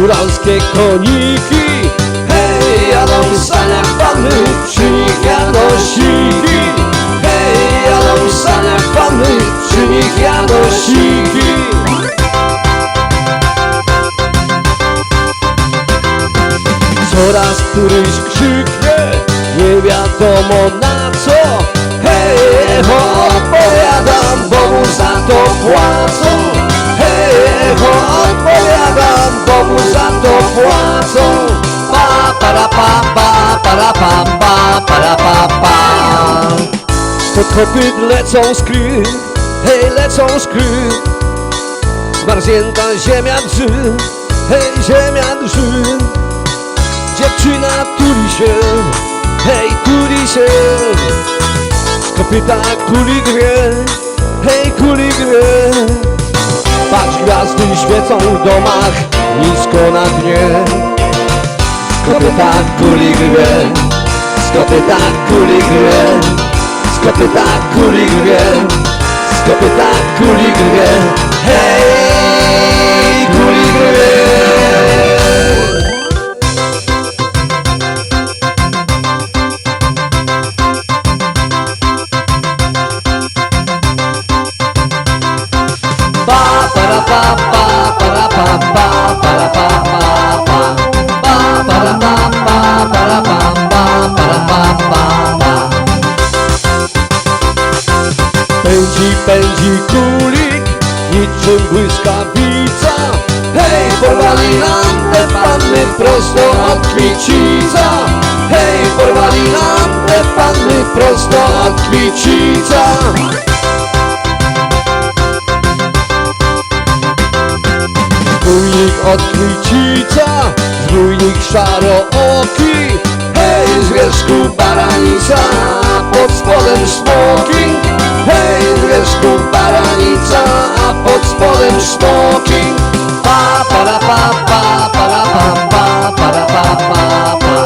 Góralskie koniki. Hej, jadą w saniach panny Przy nich janosiki Hej, jadą w saniach panny Przy nich janosiki Coraz któryś krzyknie Nie wiadomo na co. Hej, echo odpowiadam Bo mu za to płacą. Hej, echo odpowiadam Bo mu za to płacą. Pa para pa pa para pam pa para pa pa Pod kopyt lecą skry Hej, lecą skry Zmarznięta ziemia drży Hej, ziemia drży. Dziewczyna tuli się Hej, tuli się Z kopyta kuli gwie Hej, kuli gwie Patrz, gwiazdy świecą w domach Nisko na dnie. Kopyta kuli gwie Z kopyta kuli gwie Z kopyta kuli gwie Z kopyta kuli gwie Hej, kuli gwie prosto od Kwicica Hej, porwali nam te panny prosto od Kwicica Zbójnik od Kwicica, zbójnik szarooki. Hej, zwierzchu baranica, a pod spodem smoking Hej, zwierzchu baranica, a pod spodem smoking pa pa pa pa pa para pa pa pa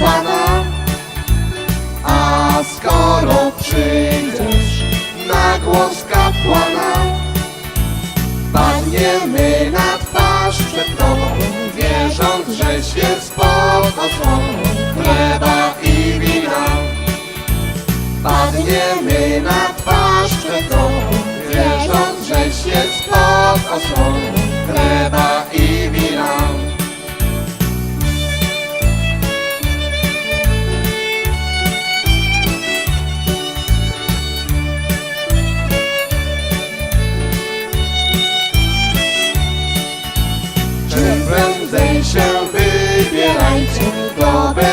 Pana. A skoro przyjdziesz na głos kapłana Padniemy na twarz przed Tobą Wierząc, że się spokocą chleba i wina. Padniemy na twarz przed Tobą Wierząc, że się spokocą chleba i wina. Jingle bells.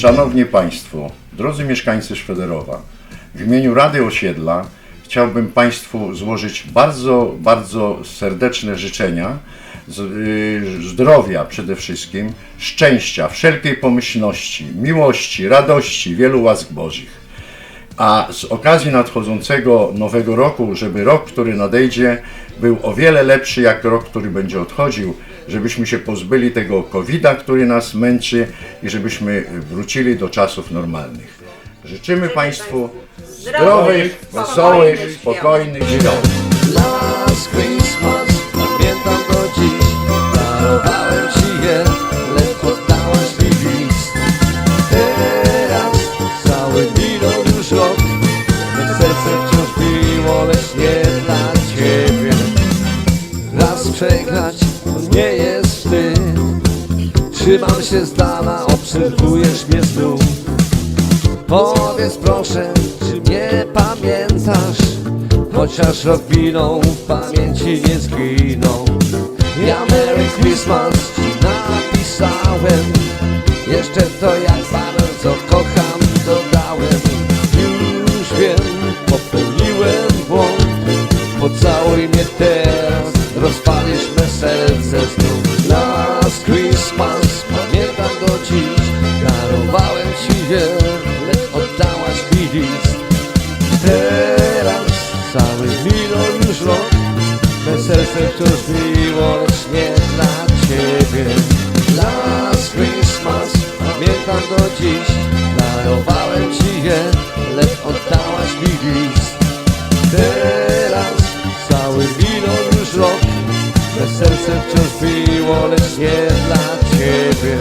Szanowni Państwo, drodzy mieszkańcy Szwederowa, w imieniu Rady Osiedla chciałbym Państwu złożyć bardzo, bardzo serdeczne życzenia y, zdrowia przede wszystkim, szczęścia, wszelkiej pomyślności, miłości, radości, wielu łask Bożych. A z okazji nadchodzącego nowego roku, żeby rok, który nadejdzie, był o wiele lepszy jak rok, który będzie odchodził, żebyśmy się pozbyli tego COVID-a, który nas męczy i żebyśmy wrócili do czasów normalnych. Życzymy Państwu zdrowych, wesołych, spokojnych świąt. Last Christmas, pamiętam do dziś Darowałem ci je, lecz oddałaś mi list Teraz cały minął już rok Me serce wciąż biło, lecz nie dla ciebie Raz przegrać Trzymam się z dala, obserwujesz mnie znów Powiedz proszę, czy mnie pamiętasz? Chociaż rok minął, w pamięci nie zginął. Ja Merry Christmas ci napisałem. Jeszcze to jak Me serce wciąż biło, lecz nie dla ciebie.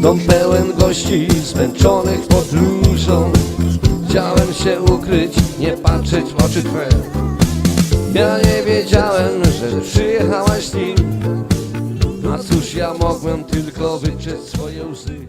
Dom pełen gości zmęczonych podróżą. Chciałem się ukryć, nie patrzeć w oczy Twe Ja nie wiedziałem, że przyjechałaś nim. A cóż ja mogłem tylko wyczeć swoje łzy